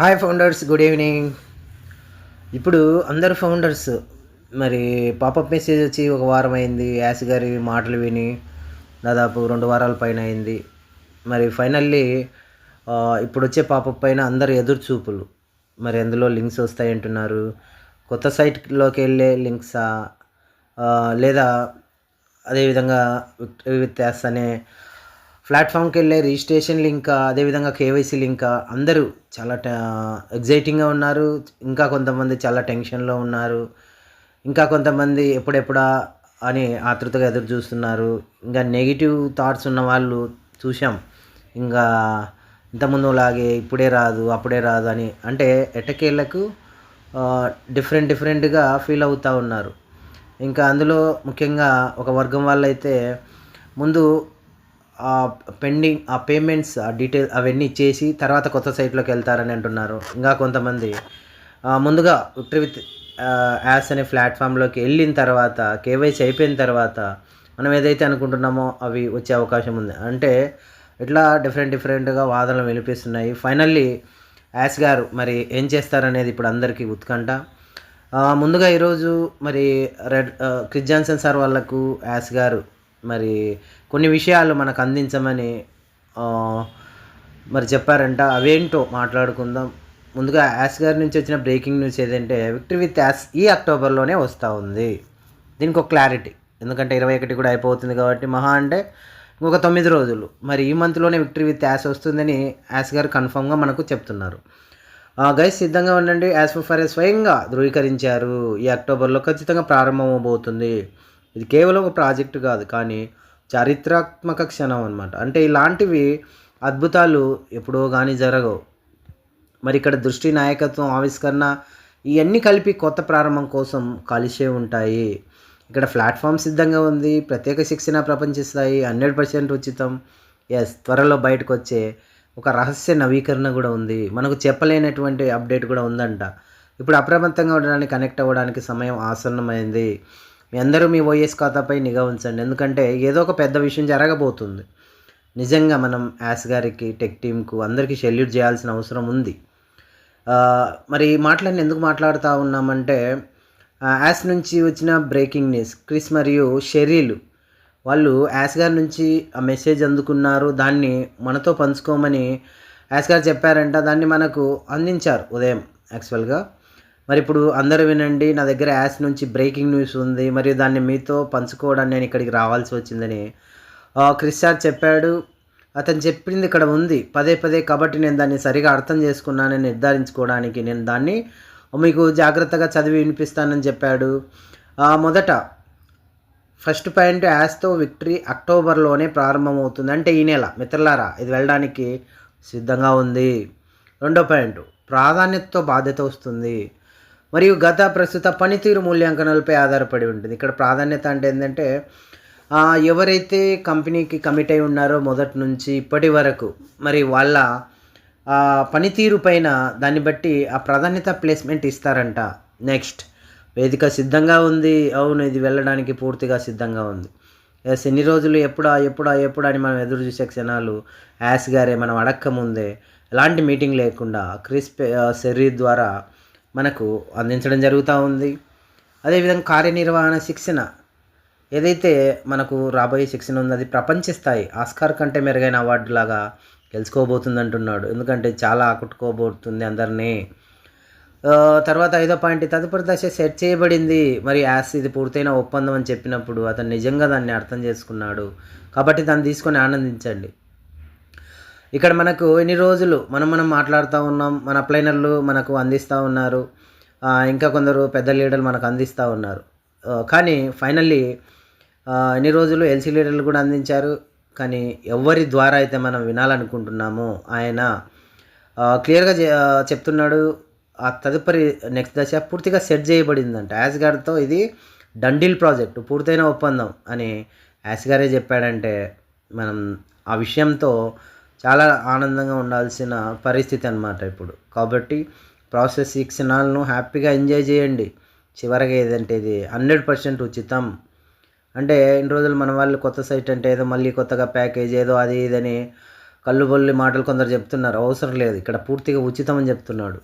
Hi founders good evening ఇప్పుడు అందరు founders మరి పాపప్ మెసేజ్ వచ్చి ఒక వారం అయింది. యాస్ గారి మాటలు విని దాదాపు రెండు వారాల పైన అయింది. మరి ఫైనల్లీ ఇప్పుడు వచ్చే పాపప్ పైన అందరు ఎదురు చూపులు మరి అందులో లింక్స్ వస్తాయి అంటున్నారు. కొత్త సైట్లోకి వెళ్ళే లింక్సా లేదా అదేవిధంగా విత్ యాస్ అనే ప్లాట్ఫామ్కి వెళ్ళే రిజిస్ట్రేషన్ లింక్ అదేవిధంగా కేవైసీ లింక్ అందరూ చాలా ఎగ్జైటింగ్గా ఉన్నారు. ఇంకా కొంతమంది చాలా టెన్షన్లో ఉన్నారు. ఇంకా కొంతమంది ఎప్పుడెప్పుడా అని ఆతృతగా ఎదురు చూస్తున్నారు. ఇంకా నెగిటివ్ థాట్స్ ఉన్న వాళ్ళు చూసాం ఇంకా ఇంతకుముందు లాగే ఇప్పుడే రాదు అప్పుడే రాదు అని. అంటే ఎటకేళ్ళకు డిఫరెంట్ డిఫరెంట్గా ఫీల్ అవుతూ ఉన్నారు. ఇంకా అందులో ముఖ్యంగా ఒక వర్గం వాళ్ళైతే ముందు పెండింగ్ ఆ పేమెంట్స్ ఆ డీటెయిల్ అవన్నీ చేసి తర్వాత కొత్త సైట్లోకి వెళ్తారని అంటున్నారు. ఇంకా కొంతమంది ముందుగా విక్టరీ విత్ యాస్ అనే ప్లాట్ఫామ్లోకి వెళ్ళిన తర్వాత కేవైసీ అయిపోయిన తర్వాత మనం ఏదైతే అనుకుంటున్నామో అవి వచ్చే అవకాశం ఉంది. అంటే ఇట్లా డిఫరెంట్ డిఫరెంట్గా వాదనలు వినిపిస్తున్నాయి. ఫైనల్లీ యాస్ గారు మరి ఏం చేస్తారనేది ఇప్పుడు అందరికీ ఉత్కంఠ. ముందుగా ఈరోజు మరి రెడ్ ఆ, క్రిస్ జాన్సన్ సార్ వాళ్ళకు యాస్ గారు మరి కొన్ని విషయాలు మనకు అందించమని మరి చెప్పారంట. అవేంటో మాట్లాడుకుందాం. ముందుగా యాస్ గారి నుంచి వచ్చిన బ్రేకింగ్ న్యూస్ ఏదంటే విక్టరీ విత్ యాస్ ఈ అక్టోబర్లోనే వస్తూ ఉంది. దీనికి ఒక క్లారిటీ. ఎందుకంటే ఇరవై ఒకటి కూడా అయిపోతుంది కాబట్టి మహా అంటే ఇంకొక తొమ్మిది రోజులు. మరి ఈ మంత్లోనే విక్టరీ విత్ యాస్ వస్తుందని యాస్ గారు కన్ఫామ్గా మనకు చెప్తున్నారు. గైస్ సిద్ధంగా ఉండండి. యాజ్ ఫర్ స్వయంగా ధృవీకరించారు. ఈ అక్టోబర్లో ఖచ్చితంగా ప్రారంభమవబోతుంది. ఇది కేవలం ఒక ప్రాజెక్టు కాదు కానీ చారిత్రాత్మక క్షణం అనమాట అంటే ఇలాంటివి అద్భుతాలు ఎప్పుడో కానీ జరగవు. మరి ఇక్కడ దృష్టి నాయకత్వం ఆవిష్కరణ ఇవన్నీ కలిపి కొత్త ప్రారంభం కోసం కలిసే ఉంటాయి. ఇక్కడ ప్లాట్ఫామ్ సిద్ధంగా ఉంది ప్రత్యేక శిక్షణ ప్రపంచిస్తాయి హండ్రెడ్ పర్సెంట్ ఉచితం. ఎస్ త్వరలో బయటకు వచ్చే ఒక రహస్య నవీకరణ కూడా ఉంది. మనకు చెప్పలేనటువంటి అప్డేట్ కూడా ఉందంట. ఇప్పుడు అప్రమత్తంగా ఉండడానికి కనెక్ట్ అవ్వడానికి సమయం ఆసన్నమైంది. మీ అందరూ మీ ఓఎస్ ఖాతాపై నిఘా ఉంచండి. ఎందుకంటే ఏదో ఒక పెద్ద విషయం జరగబోతుంది. నిజంగా మనం యాస్ గారికి టెక్ టీంకు అందరికీ సెల్యూట్ చేయాల్సిన అవసరం ఉంది. మరి ఈ ఎందుకు మాట్లాడుతూ ఉన్నామంటే యాస్ నుంచి వచ్చిన బ్రేకింగ్ న్యూస్ క్రిస్ మరియు షెరీలు వాళ్ళు యాస్ గారి నుంచి ఆ మెసేజ్ అందుకున్నారు. దాన్ని మనతో పంచుకోమని యాస్ గారు చెప్పారంట. దాన్ని మనకు అందించారు ఉదయం యాక్చువల్గా. మరి ఇప్పుడు అందరూ వినండి నా దగ్గర యాస్ నుంచి బ్రేకింగ్ న్యూస్ ఉంది. మరియు దాన్ని మీతో పంచుకోవడానికి నేను ఇక్కడికి రావాల్సి వచ్చిందని. క్రిస్టార్ చెప్పాడు అతను చెప్పింది ఇక్కడ ఉంది. పదే పదే కాబట్టి నేను దాన్ని సరిగా అర్థం చేసుకున్నానని నిర్ధారించుకోవడానికి నేను దాన్ని మీకు జాగ్రత్తగా చదివి వినిపిస్తానని చెప్పాడు. మొదట ఫస్ట్ పాయింట్ యాస్తో విక్టరీ అక్టోబర్లోనే ప్రారంభమవుతుంది. అంటే ఈ నెల మిత్రులారా ఇది వెళ్ళడానికి సిద్ధంగా ఉంది. రెండో పాయింట్ ప్రాధాన్యతతో బాధ్యత వస్తుంది. మరియు గత ప్రస్తుత పనితీరు మూల్యాంకనాలపై ఆధారపడి ఉంటుంది. ఇక్కడ ప్రాధాన్యత అంటే ఏంటంటే ఎవరైతే కంపెనీకి కమిట్ అయి ఉన్నారో మొదటి నుంచి ఇప్పటి వరకు మరి వాళ్ళ పనితీరు పైన దాన్ని బట్టి ఆ ప్రాధాన్యత ప్లేస్మెంట్ ఇస్తారంట. నెక్స్ట్ వేదిక సిద్ధంగా ఉంది. అవును ఇది వెళ్ళడానికి పూర్తిగా సిద్ధంగా ఉంది. ఎస్ ఎన్ని రోజులు ఎప్పుడా ఎప్పుడా ఎప్పుడా అని మనం ఎదురు చూసే క్షణాలు యాస్ గారే మనం అడక్క ముందే ఎలాంటి మీటింగ్ లేకుండా క్రిస్ సెర్రీ ద్వారా మనకు అందించడం జరుగుతూ ఉంది. అదేవిధంగా కార్యనిర్వహణ శిక్షణ ఏదైతే మనకు రాబోయే శిక్షణ ఉందో అది ప్రపంచ స్థాయి ఆస్కార్ కంటే మెరుగైన అవార్డు లాగా గెలుచుకోబోతుంది అంటున్నాడు ఎందుకంటే చాలా ఆకట్టుకోబోతుంది అందరినీ. తర్వాత ఐదో పాయింట్ తదుపరి దశ సెట్ చేయబడింది. మరి యాస్ ఇది పూర్తయిన ఒప్పందం అని చెప్పినప్పుడు అతను నిజంగా దాన్ని అర్థం చేసుకున్నాడు. కాబట్టి దాన్ని తీసుకొని ఆనందించండి. ఇక్కడ మనకు ఎన్ని రోజులు మనం మనం మాట్లాడుతూ ఉన్నాం మన అప్లైనర్లు మనకు అందిస్తూ ఉన్నారు ఇంకా కొందరు పెద్ద లీడర్లు మనకు అందిస్తూ ఉన్నారు. కానీ ఫైనల్లీ ఎన్ని రోజులు ఎల్సీ లీడర్లు కూడా అందించారు కానీ ఎవరి ద్వారా అయితే మనం వినాలనుకుంటున్నామో ఆయన క్లియర్గా చెప్తున్నాడు ఆ తదుపరి నెక్స్ట్ దశ పూర్తిగా సెట్ చేయబడిందంట. యాస్గార్డ్తో గారితో ఇది డండిల్ ప్రాజెక్టు పూర్తయిన ఒప్పందం అని యాస్గారే చెప్పాడంటే మనం ఆ విషయంతో చాలా ఆనందంగా ఉండాల్సిన పరిస్థితి అన్నమాట ఇప్పుడు. కాబట్టి ప్రాసెస్ ఈ క్షణాలను హ్యాపీగా ఎంజాయ్ చేయండి. చివరిగా ఏదంటే ఇది హండ్రెడ్ పర్సెంట్ ఉచితం. అంటే ఇన్ని రోజులు మన వాళ్ళు కొత్త సైట్ అంటే ఏదో మళ్ళీ కొత్తగా ప్యాకేజ్ ఏదో అది ఇదని కళ్ళు బొల్లి మాటలు కొందరు చెప్తున్నారు. అవసరం లేదు. ఇక్కడ పూర్తిగా ఉచితం అని చెప్తున్నాడు.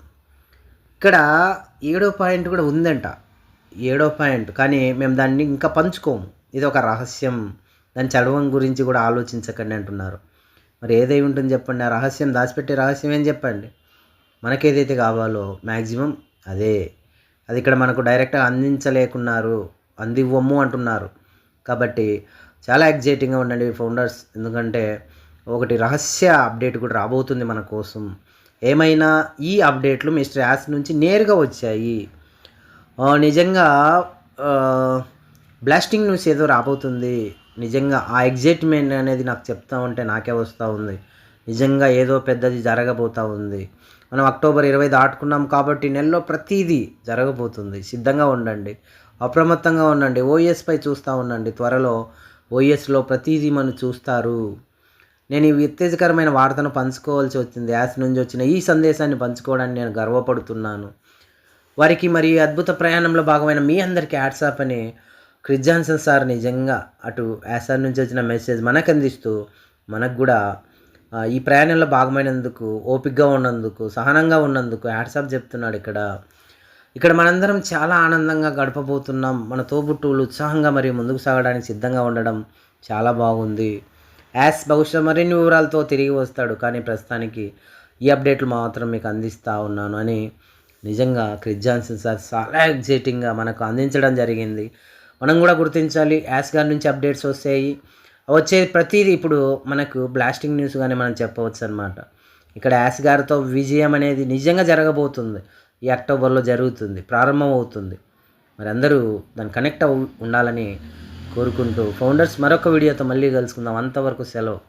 ఇక్కడ ఏడో పాయింట్ కూడా ఉందంట. ఏడో పాయింట్. కానీ మేము దాన్ని ఇంకా పంచుకోము. ఇది ఒక రహస్యం. దాని చదవం గురించి కూడా ఆలోచించకండి అంటున్నారు. మరి ఏదై ఉంటుంది చెప్పండి. ఆ రహస్యం దాచిపెట్టే రహస్యం ఏం చెప్పండి? మనకేదైతే కావాలో మ్యాక్సిమం అదే. అది ఇక్కడ మనకు డైరెక్ట్గా అందించలేకున్నారు. అందివ్వము అంటున్నారు. కాబట్టి చాలా ఎగ్జైటింగ్గా ఉండండి ఫౌండర్స్. ఎందుకంటే ఒకటి రహస్య అప్డేట్ కూడా రాబోతుంది మన కోసం. ఏమైనా ఈ అప్డేట్లు మిస్టర్ యాస్ నుంచి నేరుగా వచ్చాయి. నిజంగా బ్లాస్టింగ్ న్యూస్ ఏదో రాబోతుంది. నిజంగా ఆ ఎగ్జైట్మెంట్ అనేది నాకు చెప్తా ఉంటే నాకే వస్తూ ఉంది. నిజంగా ఏదో పెద్దది జరగబోతూ ఉంది. మనం అక్టోబర్ ఇరవై దాటుకున్నాం కాబట్టి నెలలో ప్రతిదీ జరగబోతుంది. సిద్ధంగా ఉండండి. అప్రమత్తంగా ఉండండి. ఓఎస్పై చూస్తూ ఉండండి. త్వరలో ఓఎస్లో ప్రతిదీ మనం చూస్తారు. నేను ఈ ఉత్తేజకరమైన వార్తను పంచుకోవాల్సి వచ్చింది. యాస్ నుంచి వచ్చిన ఈ సందేశాన్ని పంచుకోవడానికి నేను గర్వపడుతున్నాను. వారికి మరి అద్భుత ప్రయాణంలో భాగమైన మీ అందరికీ యాడ్సాప్ అని క్రిస్ జాన్సన్ సార్ నిజంగా అటు యాసార్ నుంచి వచ్చిన మెసేజ్ మనకు అందిస్తూ మనకు కూడా ఈ ప్రయాణంలో భాగమైనందుకు ఓపికగా ఉన్నందుకు సహనంగా ఉన్నందుకు యాడ్సాప్ చెప్తున్నాడు ఇక్కడ. ఇక్కడ మనందరం చాలా ఆనందంగా గడపబోతున్నాం. మన తోబుట్టువులు ఉత్సాహంగా మరియు ముందుకు సాగడానికి సిద్ధంగా ఉండడం చాలా బాగుంది. యాస్ బహుశా మరిన్ని వివరాలతో తిరిగి వస్తాడు కానీ ప్రస్తుతానికి ఈ అప్డేట్లు మాత్రం మీకు అందిస్తూ ఉన్నాను అని నిజంగా క్రిస్ జాన్సన్ సార్ చాలా ఎగ్జైటింగ్గా మనకు అందించడం జరిగింది. మనం కూడా గుర్తించాలి. యాస్ గారి నుంచి అప్డేట్స్ వస్తాయి. వచ్చే ప్రతిదీ ఇప్పుడు మనకు బ్లాస్టింగ్ న్యూస్ కానీ మనం చెప్పవచ్చు అనమాట ఇక్కడ యాస్ గారితో విజయం అనేది నిజంగా జరగబోతుంది. ఈ అక్టోబర్లో జరుగుతుంది. ప్రారంభం అవుతుంది మరి అందరూ దాన్ని కనెక్ట్ అవు ఉండాలని కోరుకుంటూ ఫౌండర్స్ మరొక వీడియోతో మళ్ళీ కలుసుకుందాం. అంతవరకు సెలవు.